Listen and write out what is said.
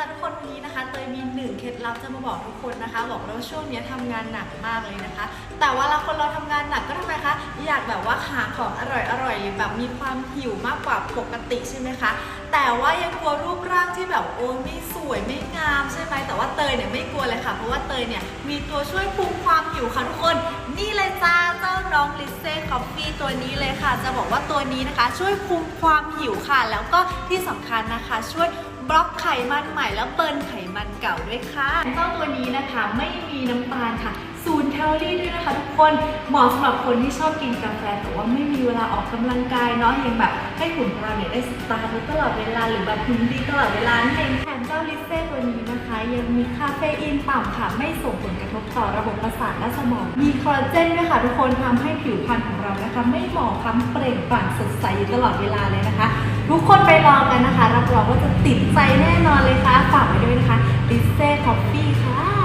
จ๊ะทุกคนวันนี้นะคะเตยมีหนึ่งเคล็ดลับจะมาบอกทุกคนนะคะ บอกเลยว่าช่วงนี้ทำงานหนักมากเลยนะคะ แต่ว่าเราคนเราทำงานหนักก็ทำไมคะอยากแบบว่าหาของอร่อยอร่อยหรือแบบมีความหิวมากกว่าปกติใช่ไหมคะแต่ว่ายังกลัวรูปร่างที่แบบโอ้ไม่สวยไม่งามใช่ไหมแต่ว่าเตยเนี่ยไม่กลัวเลยค่ะ เพราะว่าเตยเนี่ยมีตัวช่วยคุมความหิวค่ะทุกคน นี่เลยจ้าเจ้า คอฟฟี่ตัวนี้เลยค่ะ จะบอกว่าตัวนี้นะคะ ช่วยคุมความหิวค่ะ แล้วก็ที่สำคัญนะคะ ช่วยบล็อกไขมันใหม่แล้วเบิร์นไขมันเก่าด้วยค่ะเจ้าตัวนี้นะคะไม่มีน้ำตาลค่ะศูนย์แคลอรี่ด้วยนะคะทุกคนเหมาะสำหรับคนที่ชอบกินกาแฟแต่ว่าไม่มีเวลาออกกำลังกายเนาะยังแบบให้หุ่นของเราเนี่ยได้สตาร์ทตลอดเวลาหรือแบบหุ่นดีตลอดเวลานั่นเอง ลิเซ่ตัวนี้นะคะ ยังมีคาเฟอีนต่ำค่ะ ไม่ส่งผลกระทบต่อระบบประสาทและสมอง มีคอลลาเจนด้วยค่ะทุกคนทำให้ผิวพรรณของเรานะคะ ไม่หมองคล้ำเปล่งปลั่งสดใสอยู่ตลอดเวลาเลยนะคะ ทุกคนไปลองกันนะคะรับรองว่าจะติดใจแน่นอนเลยค่ะฝากไว้ด้วยนะคะลิเซ่คอฟฟี่ค่ะ